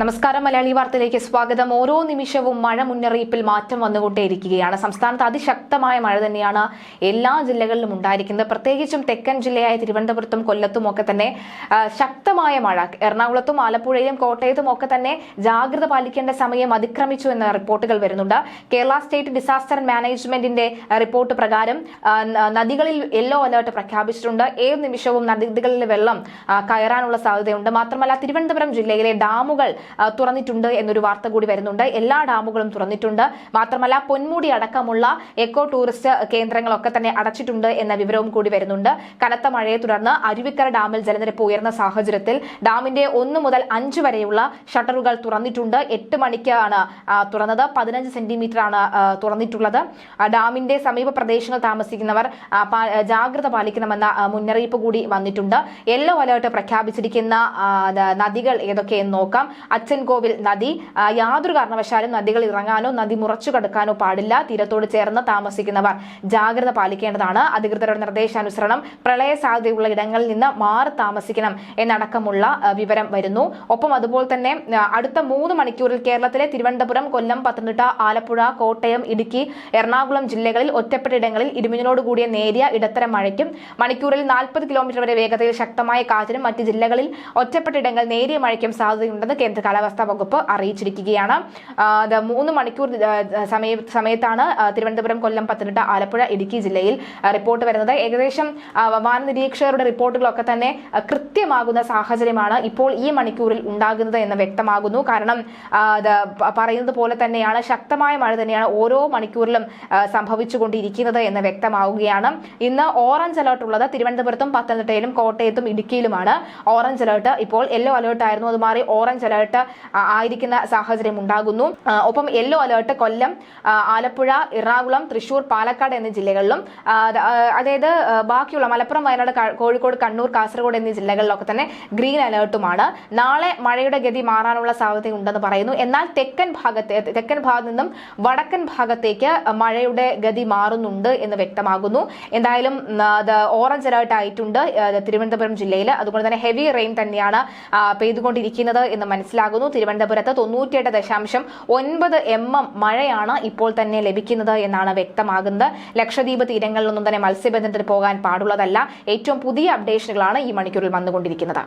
നമസ്കാരം. മലയാളി വാർത്തയിലേക്ക് സ്വാഗതം. ഓരോ നിമിഷവും മഴ മുന്നറിയിപ്പിൽ മാറ്റം വന്നുകൊണ്ടേയിരിക്കുകയാണ്. സംസ്ഥാനത്ത് അതിശക്തമായ മഴ തന്നെയാണ് എല്ലാ ജില്ലകളിലും ഉണ്ടായിരിക്കുന്നത്. പ്രത്യേകിച്ചും തെക്കൻ ജില്ലയായ തിരുവനന്തപുരത്തും കൊല്ലത്തും ഒക്കെ തന്നെ ശക്തമായ മഴ. എറണാകുളത്തും ആലപ്പുഴയിലും കോട്ടയത്തും ഒക്കെ തന്നെ ജാഗ്രത പാലിക്കേണ്ട സമയം അതിക്രമിച്ചു എന്ന റിപ്പോർട്ടുകൾ വരുന്നുണ്ട്. കേരള സ്റ്റേറ്റ് ഡിസാസ്റ്റർ മാനേജ്മെന്റിന്റെ റിപ്പോർട്ട് പ്രകാരം നദികളിൽ യെല്ലോ അലേർട്ട് പ്രഖ്യാപിച്ചിട്ടുണ്ട്. ഏത് നിമിഷവും നദികളിലെ വെള്ളം കയറാനുള്ള സാധ്യതയുണ്ട്. മാത്രമല്ല തിരുവനന്തപുരം ജില്ലയിലെ ഡാമുകൾ തുറന്നിട്ടുണ്ട് എന്നൊരു വാർത്ത കൂടി വരുന്നുണ്ട്. എല്ലാ ഡാമുകളും തുറന്നിട്ടുണ്ട്. മാത്രമല്ല പൊന്മുടി അടക്കമുള്ള എക്കോ ടൂറിസ്റ്റ് കേന്ദ്രങ്ങളൊക്കെ തന്നെ അടച്ചിട്ടുണ്ട് എന്ന വിവരവും കൂടി വരുന്നുണ്ട്. കനത്ത മഴയെ തുടർന്ന് അരുവിക്കര ഡാമിൽ ജലനിരപ്പ് ഉയർന്ന സാഹചര്യത്തിൽ ഡാമിന്റെ ഒന്ന് മുതൽ അഞ്ച് വരെയുള്ള ഷട്ടറുകൾ തുറന്നിട്ടുണ്ട്. എട്ട് മണിക്കാണ് തുറന്നത്. പതിനഞ്ച് സെന്റിമീറ്റർ ആണ് തുറന്നിട്ടുള്ളത്. ഡാമിന്റെ സമീപ പ്രദേശങ്ങൾ താമസിക്കുന്നവർ ജാഗ്രത പാലിക്കണമെന്ന മുന്നറിയിപ്പ് കൂടി വന്നിട്ടുണ്ട്. യെല്ലോ അലേർട്ട് പ്രഖ്യാപിച്ചിരിക്കുന്ന നദികൾ ഏതൊക്കെയെന്ന് നോക്കാം. അച്ചൻകോവിൽ നദി യാതൊരു കാരണവശാലും നദികൾ ഇറങ്ങാനോ നദി മുറച്ചു കടക്കാനോ പാടില്ല. തീരത്തോട് ചേർന്ന് താമസിക്കുന്നവർ ജാഗ്രത പാലിക്കേണ്ടതാണ്. അധികൃതരുടെ നിർദ്ദേശാനുസരണം പ്രളയ സാധ്യതയുള്ള ഇടങ്ങളിൽ നിന്ന് മാറി താമസിക്കണം എന്നടക്കമുള്ള വിവരം വരുന്നു. ഒപ്പം അതുപോലെ തന്നെ അടുത്ത മൂന്ന് മണിക്കൂറിൽ കേരളത്തിലെ തിരുവനന്തപുരം കൊല്ലം പത്തനംതിട്ട ആലപ്പുഴ കോട്ടയം ഇടുക്കി എറണാകുളം ജില്ലകളിൽ ഒറ്റപ്പെട്ട ഇടങ്ങളിൽ ഇടിമിന്നലോട് കൂടിയ നേരിയ ഇടത്തരം മഴയ്ക്കും മണിക്കൂറിൽ നാൽപ്പത് കിലോമീറ്റർ വരെ വേഗതയിൽ ശക്തമായ കാറ്റിനും മറ്റ് ജില്ലകളിൽ ഒറ്റപ്പെട്ട ഇടങ്ങൾ നേരിയ മഴയ്ക്കും സാധ്യതയുണ്ടെന്ന് കേന്ദ്ര കാലാവസ്ഥാ വകുപ്പ് അറിയിച്ചിരിക്കുകയാണ്. മൂന്ന് മണിക്കൂർ സമയ സമയത്താണ് തിരുവനന്തപുരം കൊല്ലം പത്തനംതിട്ട ആലപ്പുഴ ഇടുക്കി ജില്ലയിൽ റിപ്പോർട്ട് വരുന്നത്. ഏകദേശം വാന നിരീക്ഷകരുടെ റിപ്പോർട്ടുകളൊക്കെ തന്നെ കൃത്യമാകുന്ന സാഹചര്യമാണ് ഇപ്പോൾ ഈ മണിക്കൂറിൽ ഉണ്ടാകുന്നത് എന്ന് വ്യക്തമാകുന്നു. കാരണം പറയുന്നത് പോലെ തന്നെയാണ് ശക്തമായ മഴ തന്നെയാണ് ഓരോ മണിക്കൂറിലും സംഭവിച്ചുകൊണ്ടിരിക്കുന്നത് എന്ന് വ്യക്തമാവുകയാണ്. ഇന്ന് ഓറഞ്ച് അലേർട്ട് ഉള്ളത് തിരുവനന്തപുരത്തും പത്തനംതിട്ടയിലും കോട്ടയത്തും ഇടുക്കിയിലുമാണ്. ഓറഞ്ച് അലേർട്ട് ഇപ്പോൾ യെല്ലോ അലേർട്ട് ആയിരുന്നു അത് മാറി ഓറഞ്ച് അലേർട്ട് ആ, ആയിരിക്കുന്ന സാഹചര്യം ഉണ്ടാകുന്നു. ഒപ്പം യെല്ലോ അലേർട്ട് കൊല്ലം ആലപ്പുഴ എറണാകുളം തൃശൂർ പാലക്കാട് എന്നീ ജില്ലകളിലും അതായത് ബാക്കിയുള്ള മലപ്പുറം വയനാട് കോഴിക്കോട് കണ്ണൂർ കാസർഗോഡ് എന്നീ ജില്ലകളിലൊക്കെ തന്നെ ഗ്രീൻ അലേർട്ടുമാണ്. നാളെ മഴയുടെ ഗതി മാറാനുള്ള സാധ്യത ഉണ്ടെന്ന് പറയുന്നു. എന്നാൽ തെക്കൻ ഭാഗത്തെ തെക്കൻ ഭാഗത്ത് നിന്നും വടക്കൻ ഭാഗത്തേക്ക് മഴയുടെ ഗതി മാറുന്നുണ്ട് എന്ന് വ്യക്തമാകുന്നു. എന്തായാലും ഓറഞ്ച് അലേർട്ട് ആയിട്ടുണ്ട് തിരുവനന്തപുരം ജില്ലയിൽ. അതുകൊണ്ട് തന്നെ ഹെവി റെയിൻ തന്നെയാണ് പെയ്തുകൊണ്ടിരിക്കുന്നത് എന്ന് മനസ്സിലാകുന്നു തിരുവനന്തപുരത്ത് തൊണ്ണൂറ്റിയെട്ട് ദശാംശം ഒൻപത് എം എം മഴയാണ് ഇപ്പോൾ തന്നെ ലഭിക്കുന്നത് എന്നാണ് വ്യക്തമാകുന്നത്. ലക്ഷദ്വീപ് തീരങ്ങളിലൊന്നും തന്നെ മത്സ്യബന്ധനത്തിന് പോകാൻ പാടുള്ളതല്ല. ഏറ്റവും പുതിയ അപ്ഡേഷനുകളാണ് ഈ മണിക്കൂറിൽ വന്നുകൊണ്ടിരിക്കുന്നത്.